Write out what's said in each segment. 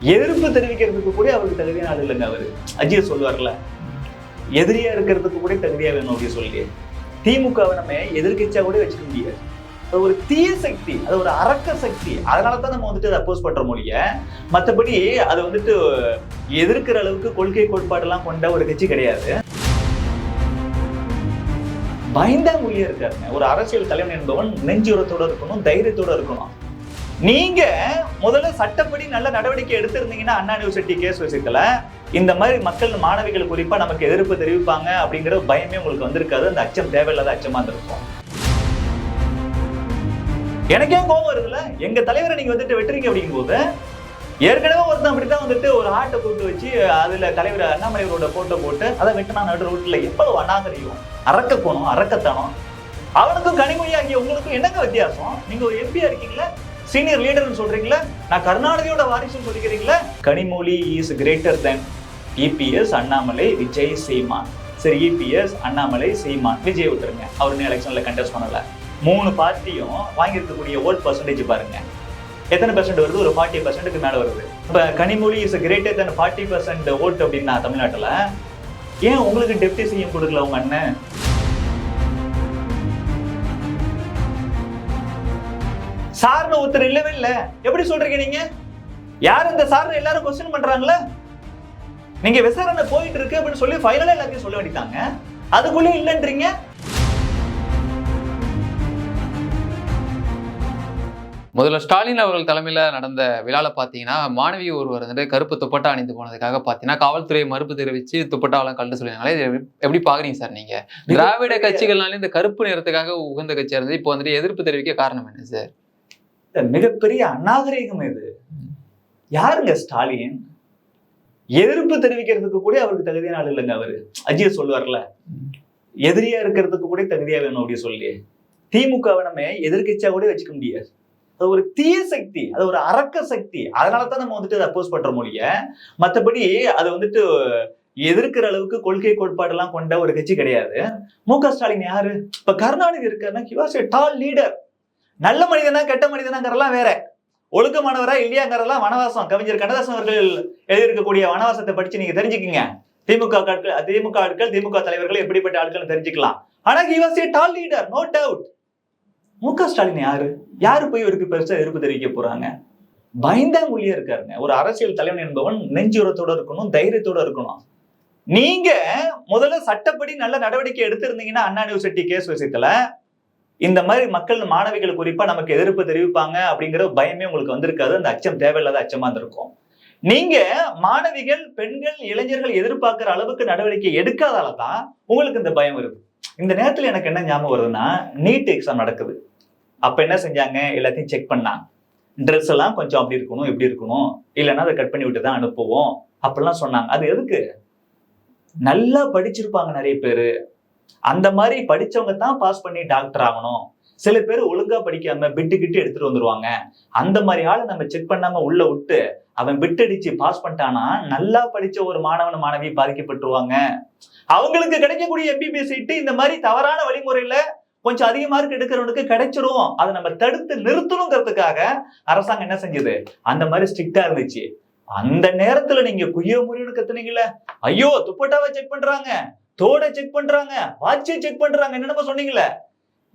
எதிர்ப்பு தெரிவிக்கிறதுக்கு கூட அவருக்கு தகுதியான ஆள் இல்லைங்க அவரு. அஜித் சொல்லுவார்ல எதிரியா இருக்கிறதுக்கு கூட தகுதியா வேணும் அப்படின்னு சொல்லி திமுகவை நம்ம எதிர்கட்சியா கூட வச்சுக்க முடியாது. அது ஒரு தீய சக்தி அது ஒரு அரக்க சக்தி. அதனால தான் நம்ம வந்துட்டு அதை அப்போஸ் பண்ற மொழிய. மற்றபடி அது வந்துட்டு எதிர்க்கிற அளவுக்கு கொள்கை கோட்பாடெல்லாம் கொண்ட ஒரு கட்சி கிடையாது. பயந்தாங்குழியா இருக்காருங்க. ஒரு அரசியல் தலைவன் என்பவன் நெஞ்சுரத்தோட இருக்கணும் தைரியத்தோட இருக்கணும். நீங்க முதல்ல சட்டப்படி நல்ல நடவடிக்கை எடுத்திருந்தீங்கன்னா அண்ணா யூனிவர்சிட்டி கேஸ் விஷயத்துல இந்த மாதிரி மக்கள் மாணவிகள் குறிப்பா நமக்கு எதிர்ப்பு தெரிவிப்பாங்க அப்படிங்கிற பயமே உங்களுக்கு வந்திருக்காது. அந்த அச்சம் தேவையில்லாத அச்சமா இருந்திருக்கும். எனக்கே கோபம் வருதுல்ல? எங்க தலைவரை நீங்க வந்துட்டு வெட்டுறீங்க அப்படிங்கும்போது ஏற்கனவே ஒருத்தன் அப்படித்தான் வந்துட்டு ஒரு ஆட்டை கூட்டு வச்சு அதுல தலைவர் அண்ணாமலையோட போட்டோ போட்டு அதை வெட்டினா நடு ரோட்ல எவ்வளவு அநாகரியம் அறக்க கோணம் அறக்கத்தனம். அவனுக்கும் கனிமொழியாகிய உங்களுக்கும் என்னங்க வித்தியாசம்? நீங்க ஒரு எம்பியா இருக்கீங்களா சீனியர் லீடர்னு சொல்றீங்களா நான் கருணாநிதியோட வாரிசுன்னு சொல்லிக்கிறீங்களா? Kanimozhi is greater than EPS Annamalai Vijay Seeman. சரி இபிஎஸ் அண்ணாமலை சீமான் விஜய் விட்டுருங்க அவர் இன்னும் எலெக்ஷன்ல கண்டெஸ்ட் பண்ணல. மூணு பார்ட்டியும் வாங்கியிருக்கக்கூடிய ஓட் பர்சன்டேஜ் பாருங்க. எத்தனை பெர்சென்ட் வருது? ஒரு ஃபார்ட்டி பர்சன்ட்டுக்கு மேலே வருது. இப்போ Kanimozhi is greater than forty percent vote அப்படின்னா தமிழ்நாட்டில் ஏன் உங்களுக்கு டெப்டி சிஎம் கொடுக்கல உங்க அண்ணன்? சார்னு ஒருத்தர் இல்லவே இல்ல. எப்படி சொல்றீங்க நீங்க? யார் இந்த சார்னு எல்லாரும் கொஸ்டின் பண்றாங்களே நீங்க விசாரணை போயிட்டு இருக்கு அப்படின்னு சொல்லி ஃபைனலா எல்லாத்தையும் சொல்ல வேண்டியதாங்க அதுக்குள்ளே இல்லைன்றீங்க? முதல்ல ஸ்டாலின் அவர்கள் தலைமையில நடந்த விழால பாத்தீங்கன்னா மாணவி ஒருவர் வந்துட்டு கருப்பு துப்பட்டா அணிந்து போனதுக்காக பாத்தீங்கன்னா காவல்துறை மறுப்பு தெரிவிச்சு துப்பட்டாவெல்லாம் கழட்டு சொல்லியிருந்தாங்களே இதை எப்படி- பாக்குறீங்க சார் நீங்க? திராவிட கட்சிகள்னால இந்த கருப்பு நிறத்துக்காக உகந்த கட்சியா இருந்து இப்போ வந்துட்டு எதிர்ப்பு தெரிவிக்க காரணம் என்ன சார்? மிகப்பெரிய அநாகரிகம் இது. யாருங்க ஸ்டாலின்? எதிர்ப்பு தெரிவிக்கிறதுக்கு கூட அவருக்கு தகுதியான ஆள் இல்லைங்க அவரு. அஜிய சொல்லுவார்ல எதிரியா இருக்கிறதுக்கு கூட தகுதியா வேணும் அப்படி சொல்லி. திமுகவை நம்ம எதிர்கட்சியா கூட வச்சுக்க முடியாது. அது ஒரு தீய சக்தி அது ஒரு அரக்க சக்தி. அதனால தான் நம்ம வந்துட்டு அதை அப்போஸ் பண்ற மொழிய மற்றபடி அது வந்துட்டு எதிர்க்கிற அளவுக்கு கொள்கை கோட்பாடெல்லாம் கொண்ட ஒரு கட்சி கிடையாது. மு க ஸ்டாலின் யாரு? இப்ப கருணாநிதி இருக்காருன்னா he was டால் லீடர் நல்ல மனிதனா கெட்ட மனிதனாங்கிறலாம் வேற. ஒழுக்கமானவரா இல்லையாங்கிறதெல்லாம் வனவாசம். கவிஞர் கண்ணதாசன் அவர்கள் எழுதியிருக்கக்கூடிய வனவாசத்தை படிச்சு நீங்க தெரிஞ்சுக்கீங்க. திமுக ஆட்கள் திமுக ஆட்கள் திமுக தலைவர்கள் எப்படிப்பட்ட ஆட்கள் தெரிஞ்சுக்கலாம். ஆனா he was a tall leader no doubt M K. Stalin யாரு? யாரு போய் இவருக்கு பெருசா எதிர்ப்பு தெரிவிக்க போறாங்க? பயந்தாங்குழியா இருக்காருங்க. ஒரு அரசியல் தலைவன் என்பவன் நெஞ்சுரத்தோட இருக்கணும் தைரியத்தோட இருக்கணும். நீங்க முதல்ல சட்டப்படி நல்ல நடவடிக்கை எடுத்திருந்தீங்கன்னா அண்ணா யூனிவர்சிட்டி கேஸ் விஷயத்துல இந்த மாதிரி மக்கள் மாணவிகள் குறிப்பா நமக்கு எதிர்ப்பு தெரிவிப்பாங்க அப்படிங்கிற பயமே உங்களுக்கு வந்திருக்காது. அந்த அச்சம் தேவையில்லாத அச்சமா இருந்திருக்கும். நீங்க மாணவிகள் பெண்கள் இளைஞர்கள் எதிர்பார்க்கிற அளவுக்கு நடவடிக்கை எடுக்காதால தான் உங்களுக்கு இந்த பயம் வருது. இந்த நேரத்துல எனக்கு என்ன ஞாபகம் வருதுன்னா நீட் எக்ஸாம் நடக்குது. அப்ப என்ன செஞ்சாங்க? எல்லாத்தையும் செக் பண்ணாங்க. ட்ரெஸ் எல்லாம் கொஞ்சம் அப்படி இருக்கணும் இப்படி இருக்கணும். இல்லைன்னா அதை கட் பண்ணி விட்டு தான் அனுப்புவோம். அப்படிலாம் சொன்னாங்க. அது எதுக்கு? நல்லா படிச்சிருப்பாங்க நிறைய பேர். அந்த மாதிரி படிச்சவங்க தான் பாஸ் பண்ணி டாக்டர் ஆகணும். சில பேர் ஒழுங்கா படிக்காம பிட்டு கிட்டு எடுத்துட்டு வந்துருவாங்க. அந்த மாதிரி ஆளை நம்ம செக் பண்ணாம உள்ள விட்டு அவன் பிட் அடிச்சு பாஸ் பண்ணிட்டானா நல்லா படிச்ச ஒரு மாணவன் மாணவி பாதிக்கப்பட்டுருவாங்க. அவங்களுக்கு கிடைக்கக்கூடிய எம்பிபிஎஸ் சீட்டு இந்த மாதிரி தவறான வழிமுறையில கொஞ்சம் அதிக மார்க் எடுக்கிறவனுக்கு கிடைச்சிரும். அதை நம்ம தடுத்து நிறுத்தணுங்கிறதுக்காக அரசாங்கம் என்ன செஞ்சது? அந்த மாதிரி ஸ்ட்ரிக்டா இருந்துச்சு. அந்த நேரத்துல நீங்க குய்ய முறியன்னு கத்துனீங்கல்ல. ஐயோ துப்பட்டாவை செக் பண்றாங்க. தோடை செக் பண்றாங்க வாட்சை செக் பண்றாங்க. என்னென்னமோ சொன்னீங்களே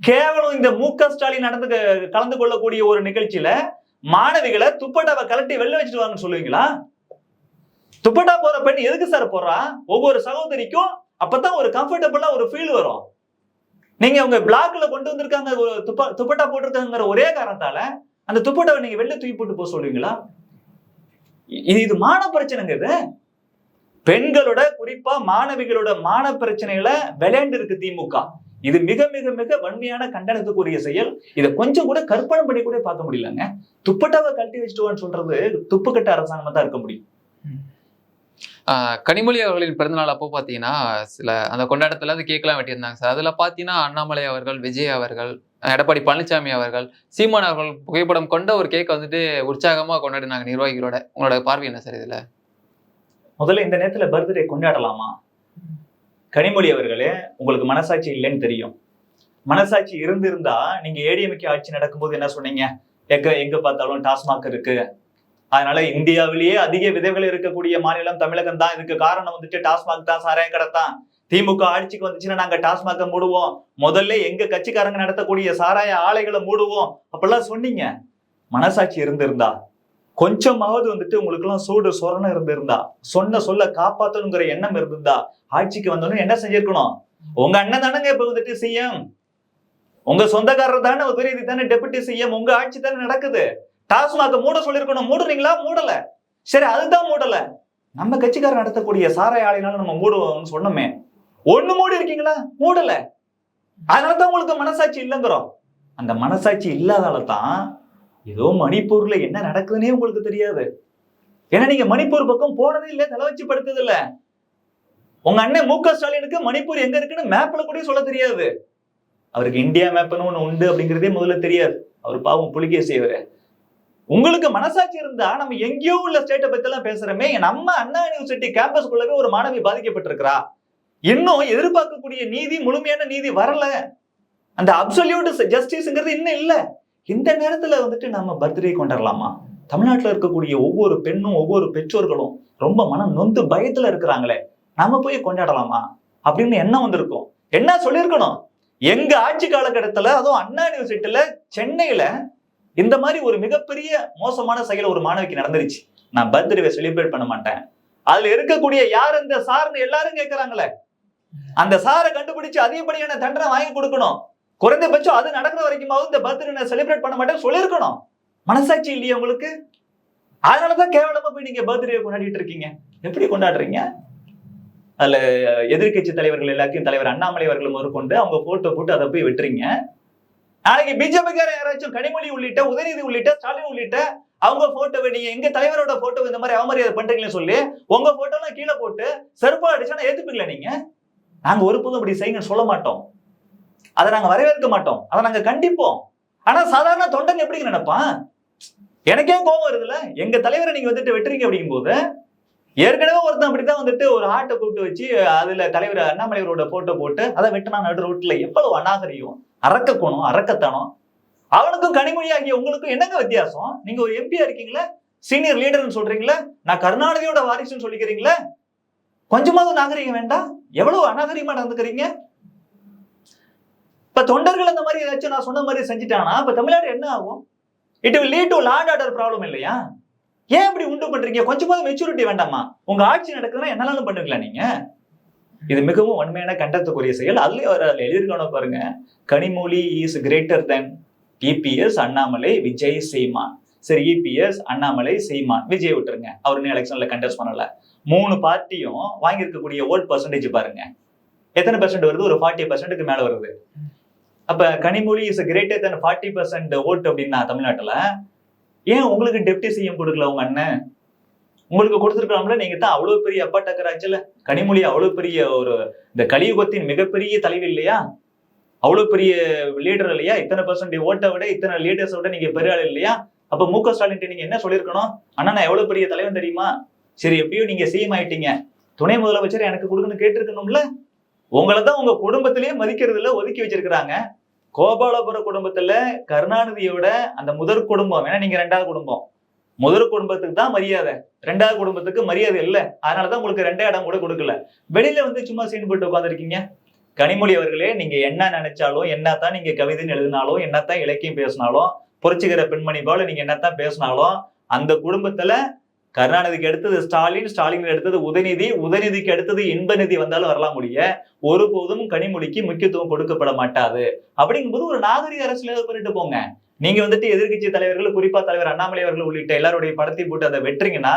கேவலம் இந்த மு க ஸ்டாலின் நடந்து கலந்து கொள்ளக்கூடிய ஒரு நிகழ்ச்சியில மாணவிகளை துப்பட்டாவை கலட்டி வெளில வச்சுட்டு வாங்கன்னு சொல்லுவீங்களா? துப்பட்டா போற பெண் எதுக்கு சார் போறா? ஒவ்வொரு சகோதரிக்கும் அப்பதான் ஒரு கம்ஃபர்டபுளா ஒரு ஃபீல் வரும். நீங்க உங்க பிளாக்ல கொண்டு வந்திருக்காங்க ஒரு துப்பட்டா போட்டிருக்காங்கிற ஒரே காரணத்தால அந்த துப்பட்டாவை நீங்க வெளில தூக்கி போட்டு போக சொல்லுவீங்களா? இது இது மான பிரச்சனைங்க இது. பெண்களோட குறிப்பா மாணவிகளோட மான பிரச்சனைகளை விளையாண்டு இருக்கு திமுக. இது மிக மிக மிக வன்மையான கண்டனத்துக்குரிய செயல். இதை கொஞ்சம் கூட கற்பனை பண்ணி கூட பார்க்க முடியலங்க. துப்பட்டாவை கழட்டி வச்சுட்டுவான்னு சொல்றது துப்புக்கட்ட அரசாங்கமா தான் இருக்க முடியும். ஆஹ் கனிமொழி அவர்களின் பிறந்தநாள் அப்போ பார்த்தீங்கன்னா சில அந்த கொண்டாட்டத்துல அது கேட்கலாம் வெட்டியிருந்தாங்க சார். அதில் பார்த்தீங்கன்னா அண்ணாமலை அவர்கள் விஜய் அவர்கள் எடப்பாடி பழனிசாமி அவர்கள் சீமான் அவர்கள் புகைப்படம் கொண்ட ஒரு கேக் வந்துட்டு உற்சாகமாக கொண்டாடினாங்க நிர்வாகிகளோட. உங்களோட பார்வை என்ன சார் இதில்? முதல்ல இந்த நேரத்தில் பர்த்டே கொண்டாடலாமா? கனிமொழி அவர்களே உங்களுக்கு மனசாட்சி இல்லைன்னு தெரியும். மனசாட்சி இருந்திருந்தா நீங்க ஏடிஎம்கே ஆட்சி நடக்கும்போது என்ன சொன்னீங்க? எங்க எங்க பார்த்தாலும் டாஸ்மாக் இருக்கு. அதனால இந்தியாவிலேயே அதிக விதைகள் இருக்கக்கூடிய மாநிலம் தமிழகம் தான். இதுக்கு காரணம் வந்துட்டு டாஸ்மாக் தான் சாராய கடை தான். திமுக ஆட்சிக்கு வந்துச்சுன்னா நாங்க டாஸ்மாக மூடுவோம். முதல்ல எங்க கட்சிக்காரங்க நடத்தக்கூடிய சாராய ஆலைகளை மூடுவோம். அப்பெல்லாம் சொன்னீங்க. மனசாட்சி இருந்திருந்தா. கொஞ்சமாவது வந்துட்டு உங்களுக்கு எல்லாம் சூடு சொரணம் இருந்திருந்தா சொன்ன சொல்ல காப்பாத்தணுங்கிற எண்ணம் இருந்திருந்தா ஆட்சிக்கு வந்தோன்னு என்ன செஞ்சிருக்கணும்? உங்க அண்ணன் தானங்க இப்ப வந்துட்டு சிஎம். உங்க சொந்தக்காரர் தானே உதயநிதி தானே டெபுட்டி சிஎம். உங்க ஆட்சி தானே நடக்குது. டாஸ்மாக மூட சொல்லிருக்கணும். மூடுறீங்களா? மூடல. சரி அதுதான் மூடல. நம்ம கட்சிக்காரர் நடத்தக்கூடிய சாராய ஆலைனால நம்ம மூடுவோம்னு சொன்னோமே. ஒண்ணு மூடி இருக்கீங்களா? மூடல. அதனாலதான் உங்களுக்கு மனசாட்சி இல்லைங்கிறோம். அந்த மனசாட்சி இல்லாதால தான் ஏதோ மணிப்பூர்ல என்ன நடக்குதுன்னே உங்களுக்கு தெரியாது. ஏன்னா நீங்க மணிப்பூர் பக்கம் போனதே இல்லை தலை வச்சு படுத்தது இல்ல. உங்க அண்ணன் மு க ஸ்டாலினுக்கு மணிப்பூர் எங்க இருக்குன்னு மேப்ல கூட சொல்ல தெரியாது. அவருக்கு இந்தியா மேப்னு ஒண்ணு உண்டு அப்படிங்கிறதே முதல்ல தெரியாது. அவர் பாவம் புலிகே அவரு உங்களுக்கு மனசாட்சி இருந்தா நம்ம எங்கேயோ உள்ள ஸ்டேட்டை பத்தி எல்லாம் பேசுறோமே நம்ம அண்ணா யூனிவர்சிட்டி கேம்பஸ்குள்ளவே ஒரு மாணவி பாதிக்கப்பட்டிருக்கிறா. இன்னும் எதிர்பார்க்கக்கூடிய நீதி முழுமையான நீதி வரல. அந்த அப்சல்யூட் ஜஸ்டிஸ்ங்கிறது இன்னும் இல்லை. இந்த நேரத்துல வந்துட்டு நம்ம பர்த்டே கொண்டாடலாமா? தமிழ்நாட்டுல இருக்கக்கூடிய ஒவ்வொரு பெண்ணும் ஒவ்வொரு பெற்றோர்களும் ரொம்ப மனம் நொந்து பயத்துல இருக்கிறாங்களே. நம்ம போய் கொண்டாடலாமா? அப்படின்னு எண்ணம் வந்திருக்கும். என்ன சொல்லியிருக்கணும்? எங்க ஆட்சி காலகட்டத்துல அதுவும் அண்ணா யூனிவர்சிட்டியில சென்னையில இந்த மாதிரி ஒரு மிகப்பெரிய மோசமான செயல் ஒரு மாணவிக்கு நடந்துருச்சு. நான் பர்த்டேவை செலிப்ரேட் பண்ண மாட்டேன். அதுல இருக்கக்கூடிய யார் இந்த சார்னு எல்லாரும் கேட்கறாங்களே அந்த சாரை கண்டுபிடிச்சு அதிகப்படியான தண்டனை வாங்கி கொடுக்கணும். குறைந்தபட்சம் அது நடக்கிற வரைக்குமாவது இந்த பர்த்டே செலிப்ரேட் பண்ண மாட்டேன் சொல்லியிருக்கணும். மனசாட்சி இல்லையா உங்களுக்கு? அதனாலதான் கேவலமா போய் நீங்க பர்த்டே கொண்டாடிட்டு இருக்கீங்க. எப்படி கொண்டாடுறீங்க? அதுல எதிர்க்கட்சி தலைவர்கள் எல்லாத்தையும் தலைவர் அண்ணாமலை அவர்கள் முதற்கொண்டு அவங்க போட்டோ போட்டு அதை போய் விட்டுறீங்க. நாளைக்கு பிஜேபிக்கார யாராச்சும் கனிமொழி உள்ளிட்ட உதயநிதி உள்ளிட்ட ஸ்டாலின் உள்ளிட்ட அவங்க போட்டோவை நீங்க எங்க தலைவரோட போட்டோ இந்த மாதிரி அவமரியாதை பண்றீங்களே சொல்லி உங்க போட்டோலாம் கீழே போட்டு செருப்பா அடிச்சா ஏத்துப்பீங்களா நீங்க? நாங்க ஒருபோதும் அப்படி செய்யுங்க சொல்ல மாட்டோம். அதை நாங்க வரவேற்க மாட்டோம். அதை நாங்க கண்டிப்போம். ஆனா சாதாரண தொண்டன் எப்படிங்க நினைப்பான்? எனக்கே கோபம் வருதுல்ல? எங்க தலைவரை நீங்க வந்துட்டு வெட்டுறீங்க அப்படிங்கும்போது ஏற்கனவே ஒருத்தன் அப்படித்தான் வந்துட்டு ஒரு ஆட்டை கூப்பிட்டு வச்சு அதுல தலைவர் அண்ணாமலைவரோட போட்டோ போட்டு அதை வெட்டினா நடு ரோட்ல எவ்வளவு அநாகரியம் அறக்க குணம் அறக்கத்தனம் அவனுக்கும் கனிமொழி ஆகிய உங்களுக்கும் என்னங்க வித்தியாசம்? நீங்க ஒரு எம்பியா இருக்கீங்களா சீனியர் லீடர்னு சொல்றீங்களா நான் கருணாநிதியோட வாரிசுன்னு சொல்லிக்கிறீங்களா கொஞ்சமாவது நாகரிகம் வேண்டாம்? எவ்வளவு அநாகரிகமா நடந்துக்கிறீங்க? இப்ப தொண்டர்கள் அந்த மாதிரி ஏதாச்சும் நான் சொன்ன மாதிரி செஞ்சுட்டானா? இப்ப தமிழ்நாடு என்ன ஆகும்? It will lead to law and order problem இல்லையா? ஏன் இப்படி உண்டு பண்றீங்க? கொஞ்சமாவது மெச்சூரிட்டி வேண்டாமா? உங்க ஆட்சி நடக்குதுன்னா என்னனாலும் பண்ணுங்களா நீங்க? இது மிகவும் உண்மையான கண்டத்துக்குரிய செயல். அதுலயும் அவர் அதுல எழுதியிருக்கணும் பாருங்க. Kanimozhi is greater than EPS Annamalai Vijay Seeman. சரி இபிஎஸ் அண்ணாமலை சீமான். விஜய் விட்டுருங்க. அவர் இன்னும் எலெக்ஷன்ல கண்டெஸ்ட் பண்ணல. மூணு பார்ட்டியும் வாங்கியிருக்கக்கூடிய ஓட் பர்சன்டேஜ் பாருங்க. எத்தனை பர்சன்ட் வருது? ஒரு ஃபார்ட்டி பர்சன்ட்டுக்கு மேல வருது. அப்ப Kanimozhi is greater than forty percent vote அப்படின்னா தமிழ்நாட்டுல ஏன் உங்களுக்கு டெப்டி சிஎம் கொடுக்கல உங்க அண்ணன்? உங்களுக்கு கொடுத்துருக்கலாம்ல நீங்க தான் அவ்வளவு பெரிய அப்பா டக்கராச்சுல. கனிமொழி அவ்வளவு பெரிய ஒரு இந்த கலியுகத்தின் மிகப்பெரிய தலைவி இல்லையா? அவ்வளவு பெரிய லீடர் இல்லையா? இத்தனை பர்சன்ட் ஓட்டை விட இத்தனை லீடர்ஸை விட நீங்க பெரிய ஆள் இல்லையா? அப்ப மு க ஸ்டாலின் நீங்க என்ன சொல்லியிருக்கணும்? அண்ணா நான் எவ்வளவு பெரிய தலைவன் தெரியுமா? சரி எப்படியோ நீங்க சிஎம் ஆயிட்டீங்க. துணை முதலமைச்சர் எனக்கு கொடுக்கணும்னு கேட்டிருக்கணும்ல. உங்களை தான் உங்க குடும்பத்திலேயே மதிக்கிறது ஒதுக்கி வச்சிருக்கிறாங்க. கோபாலபுர குடும்பத்துல கருணாநிதியோட அந்த முதற் குடும்பம். ஏன்னா நீங்க ரெண்டாவது குடும்பம். முதல் குடும்பத்துக்கு தான் மரியாதை. ரெண்டாவது குடும்பத்துக்கு மரியாதை இல்லை. அதனாலதான் உங்களுக்கு ரெண்டே இடம் கூட கொடுக்கல. வெளியில வந்து சும்மா சீன் போட்டு உட்காந்துருக்கீங்க கனிமொழி அவர்களே நீங்க என்ன நினைச்சாலும் என்னத்தான் நீங்க கவிதைன்னு எழுதினாலும் என்னத்தான் இலக்கியம் பேசினாலும் புரட்சிகர பெண்மணி போல நீங்க என்னத்தான் பேசினாலும் அந்த குடும்பத்துல கருணாநிதிக்கு அடுத்தது ஸ்டாலின் ஸ்டாலின் அடுத்தது உதயநிதி உதயநிதிக்கு அடுத்தது இன்பநிதி வந்தாலும் வரலாம் முடிய. ஒருபோதும் கனிமொழிக்கு முக்கியத்துவம் கொடுக்கப்பட மாட்டாது. அப்படிங்கும்போது ஒரு நாகரிக அரசியல் பண்ணிட்டு போங்க. நீங்க வந்துட்டு எதிர்க்கட்சி தலைவர்கள் குறிப்பா தலைவர் அண்ணாமலை அவர்கள் உள்ளிட்ட எல்லாருடைய படத்தை போட்டு அதை வெட்டுறீங்கன்னா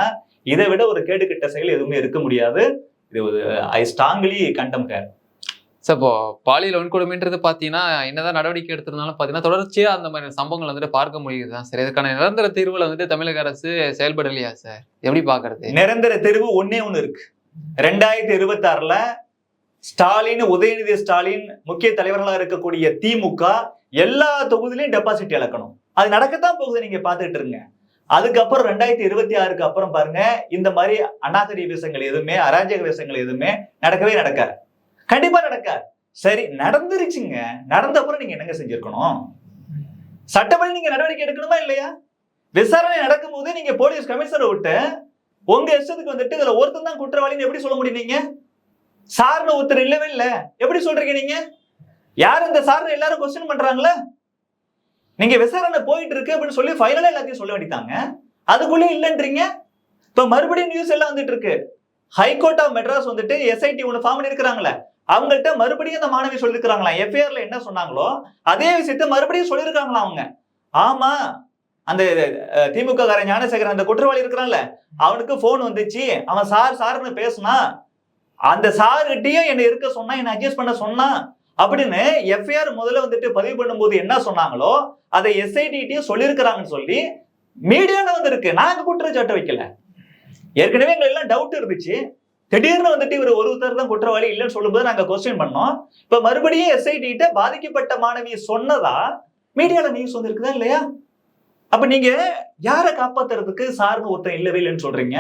இதை விட ஒரு கேடுகட்ட செயல் எதுவுமே இருக்க முடியாது. இது ஒரு ஐ ஸ்ட்ராங்லி கண்டம் கேர். சார் இப்போ பாலியல் வன்கொடுமைன்றது பார்த்தீங்கன்னா என்னதான் நடவடிக்கை எடுத்திருந்தாலும் பார்த்தீங்கன்னா தொடர்ச்சியாக அந்த மாதிரி சம்பவங்கள் வந்துட்டு பார்க்க முடியுது தான். சார் இதுக்கான நிரந்தர தீர்வுல வந்துட்டு தமிழக அரசு செயல்படலையா சார்? எப்படி பார்க்கறது? நிரந்தர தீர்வு ஒன்னே ஒன்று இருக்கு. ரெண்டாயிரத்தி இருபத்தி ஆறுல ஸ்டாலின் உதயநிதி ஸ்டாலின் முக்கிய தலைவர்களாக இருக்கக்கூடிய திமுக எல்லா தொகுதியிலையும் டெபாசிட் இழக்கணும். அது நடக்கத்தான் போகுது நீங்க பார்த்துட்டு இருங்க. அதுக்கப்புறம் ரெண்டாயிரத்தி இருபத்தி ஆறுக்கு அப்புறம் பாருங்க இந்த மாதிரி அநாகரி விஷயங்கள் எதுவுமே அராஜக விஷயங்கள் எதுவுமே நடக்கவே நடக்காது. கண்டிப்பா நடக்காது. சரி நடந்துருச்சுங்க. நடந்த அப்புறம் நீங்க என்னங்க செஞ்சிருக்கணும்? சட்டப்படி நீங்க நடவடிக்கை எடுக்கணுமா இல்லையா? விசாரணை நடக்கும்போது நீங்க போலீஸ் கமிஷனரை விட்டு உங்க இஷ்டத்துக்கு வந்துட்டு இதுல ஒருத்தன் தான் குற்றவாளின்னு எப்படி சொல்ல முடியும் நீங்க? சார்னு ஒருத்தர் இல்லவே இல்ல. எப்படி சொல்றீங்க நீங்க? யார் இந்த சார்னு எல்லாரும் கொஸ்டின் பண்றாங்களே? நீங்க விசாரணை போயிட்டு இருக்கு அப்படின்னு சொல்லி ஃபைனலா எல்லாத்தையும் சொல்ல வேண்டித்தாங்க அதுக்குள்ளே இல்லைன்றீங்க. இப்ப மறுபடியும் நியூஸ் எல்லாம் வந்துட்டு இருக்கு. ஹைகோர்ட் ஆஃப் மெட்ராஸ் வந்துட்டு எஸ்ஐடி ஒன்று ஃபார்ம் பண்ணிருக்கிறாங்களே அவங்கள்ட்ட மறுபடியும் அந்த மாணவி சொல்லியிருக்கிறாங்களாம் எஃப்ஐஆர்ல என்ன சொன்னாங்களோ அதே விஷயத்த மறுபடியும் சொல்லியிருக்காங்களாம் அவங்க? ஆமா. அந்த திமுக காரன் ஞானசேகரன் அந்த குற்றவாளி இருக்கிறான்ல அவனுக்கு போன் வந்துச்சு. அவன் சார் சார்னு பேசுனா அந்த சார்கிட்டயும் என்னை இருக்க சொன்னா என்னை அட்ஜஸ்ட் பண்ண சொன்னா அப்படின்னு எஃப்ஐஆர் முதல்ல வந்துட்டு பதிவு பண்ணும்போது என்ன சொன்னாங்களோ அதை எஸ்ஐடிட்டையும் சொல்லியிருக்கிறாங்கன்னு சொல்லி மீடியால வந்து இருக்கு அந்த குற்றச்சாட்டு வைக்கல. ஏற்கனவே எங்களுக்கு எல்லாம் டவுட் இருந்துச்சு. திடீர்னு வந்துட்டு இவர் ஒருத்தர் தான் குற்றவாளி இல்லைன்னு சொல்லும்போது நாங்க கொஸ்டின் பண்ணோம். இப்ப மறுபடியும் எஸ்ஐடிட்ட பாதிக்கப்பட்ட மாணவி சொன்னதா? மீடியால நியூஸ் வந்திருக்குதா இல்லையா? அப்ப நீங்க யாரை காப்பாத்துறதுக்கு சார்னு ஒருத்தன் இல்லவே இல்லைன்னு சொல்றீங்க.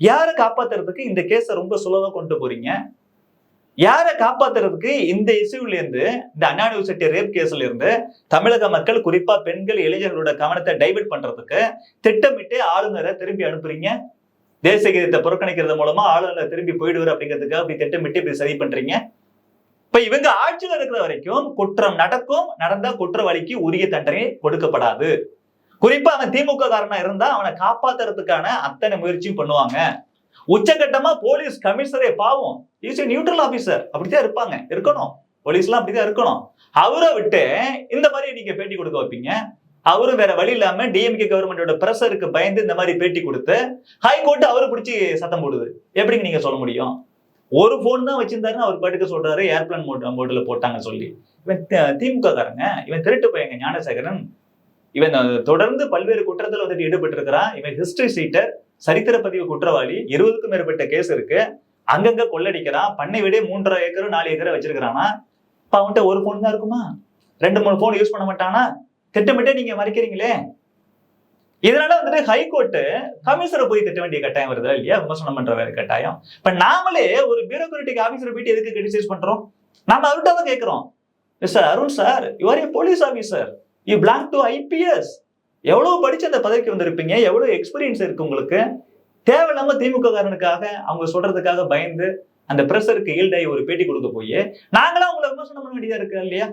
யாரை காப்பாத்துறதுக்கு இந்த கேஸை ரொம்ப சுலபமா கொண்டு போறீங்க? யாரை காப்பாத்துறதுக்கு இந்த இஷ்யூல இருந்து இந்த அண்ணா யூனிவர்சிட்டி ரேப் கேஸ்ல இருந்து தமிழக மக்கள் குறிப்பா பெண்கள் இளைஞர்களோட கவனத்தை டைவெர்ட் பண்றதுக்கு திட்டமிட்டு ஆளுநரை திரும்பி அனுப்புறீங்க. தேசிய கீதத்தை புறக்கணிக்கிறது மூலமா ஆளுநர் திரும்பி போயிடுவார் அப்படிங்கிறதுக்காக அப்படி திட்டமிட்டு இப்படி சரி பண்றீங்க. இப்ப இவங்க ஆட்சியில் இருக்கிற வரைக்கும் குற்றம் நடக்கும் நடந்தா குற்றவாளிக்கு உரிய தண்டனை கொடுக்கப்படாது. குறிப்பா அவன் திமுக காரனா இருந்தா அவனை காப்பாத்துறதுக்கான அத்தனை முயற்சியும் பண்ணுவாங்க. உச்சகட்டமா போலீஸ் கமிஷனரே பாவம். இஸ் நியூட்ரல் ஆபீசர் அப்படித்தான் இருப்பாங்க. இருக்கணும். போலீஸ்லாம் அப்படிதான் இருக்கணும். அவரை விட்டு இந்த மாதிரி நீங்க பேட்டி கொடுக்க வைப்பீங்க. அவரும் வேற வழி இல்லாம டிஎம்கே கவர்மெண்டோட பிரஷருக்கு பயந்து இந்த மாதிரி பேட்டி கொடுத்து ஹைகோர்ட் அவரு பிடிச்சி சத்தம் போடுது. எப்படிங்க நீங்க சொல்ல முடியும்? ஒரு போன் தான் வச்சிருந்தாருன்னு அவர் பாட்டுக்கு சொல்றாரு ஏர்பிளான் மோட் மோட்ல போட்டாங்க சொல்லி. இவன் திமுக காரங்க இவன் திருட்டு பையங்க ஞானசேகரன். இவன் தொடர்ந்து பல்வேறு குற்றத்தில் வந்துட்டு ஈடுபட்டு இருக்கிறான் இவன் ஹிஸ்டரி சீட்டர் சரித்திர பதிவு குற்றவாளி இருபதுக்கும் மேற்பட்ட கேஸ் இருக்கு. அங்கங்க கொள்ளடிக்கிறான். பண்ணை விட மூன்றரை ஏக்கரும் நாலு ஏக்கரை வச்சிருக்கிறானா? இப்ப அவன்கிட்ட ஒரு போன் தான் இருக்குமா? ரெண்டு மூணு போன் யூஸ் பண்ண மாட்டானா? திட்டமிட்டே நீங்க மறைக்கிறீங்களே? இதனால வந்துட்டு ஹைகோர்ட்டு கமிஷனரை போய் திட்ட வேண்டிய கட்டாயம் வருதா இல்லையா? விமர்சனம் பண்ற வேற கட்டாயம். இப்ப நாமளே ஒரு பியூரோக்ராட்டிக் ஆபீசரை போயிட்டு எதுக்கு கிரிட்டிசைஸ் பண்றோம்? நாம அவர்கிட்ட தான் கேட்கிறோம். Mister Arun sir you're a police officer you belong to IPS எவ்வளவு படிச்சு அந்த பதவிக்கு வந்திருப்பீங்க? எவ்வளவு எக்ஸ்பீரியன்ஸ் இருக்கு உங்களுக்கு? தேவையில்லாம திமுக காரனுக்காக அவங்க சொல்றதுக்காக பயந்து அந்த பிரஷருக்கு ஈல்டாகி ஒரு பேட்டி கொடுக்க போய் நாங்களாம் உங்களை விமர்சனம் பண்ண வேண்டியதா இருக்கு இல்லையா?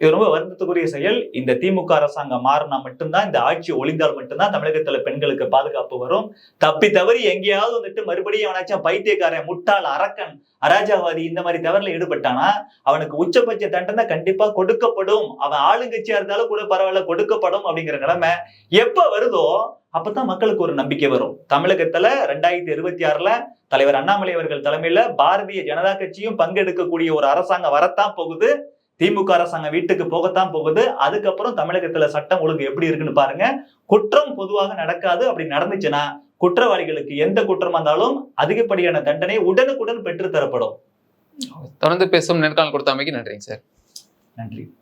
இது ரொம்ப வருத்தத்துக்குரிய செயல். இந்த திமுக அரசாங்கம் மாறினா மட்டும்தான் இந்த ஆட்சி ஒளிந்தால் மட்டும்தான் தமிழகத்துல பெண்களுக்கு பாதுகாப்பு வரும். தப்பி தவறி எங்கேயாவது வந்துட்டு மறுபடியும் அவனாச்சும் பைத்தியக்காரன் முட்டாள் அரக்கன் அராஜாவாதி இந்த மாதிரி தவறுல ஈடுபட்டானா அவனுக்கு உச்சபட்ச தண்டனை கண்டிப்பா கொடுக்கப்படும். அவன் ஆளுங்கட்சியா இருந்தாலும் கூட பரவாயில்ல கொடுக்கப்படும் அப்படிங்கிற நிலைமை எப்ப வருதோ அப்பதான் மக்களுக்கு ஒரு நம்பிக்கை வரும். தமிழகத்துல ரெண்டாயிரத்தி இருபத்தி ஆறுல தலைவர் அண்ணாமலை அவர்கள் தலைமையில பாரதிய ஜனதா கட்சியும் பங்கெடுக்கக்கூடிய ஒரு அரசாங்கம் வரத்தான் போகுது. திமுக அரசாங்கம் வீட்டுக்கு போகத்தான் போகுது. அதுக்கப்புறம் தமிழகத்துல சட்டம் ஒழுங்கு எப்படி இருக்குன்னு பாருங்க. குற்றம் பொதுவாக நடக்காது. அப்படி நடந்துச்சுன்னா குற்றவாளிகளுக்கு எந்த குற்றமா இருந்தாலும் அதிகப்படியான தண்டனை உடனுக்குடன் பெற்று தரப்படும் தொடர்ந்து பேசும் நேர்காணல் கொடுத்தமைக்கு நன்றிங்க சார். நன்றி.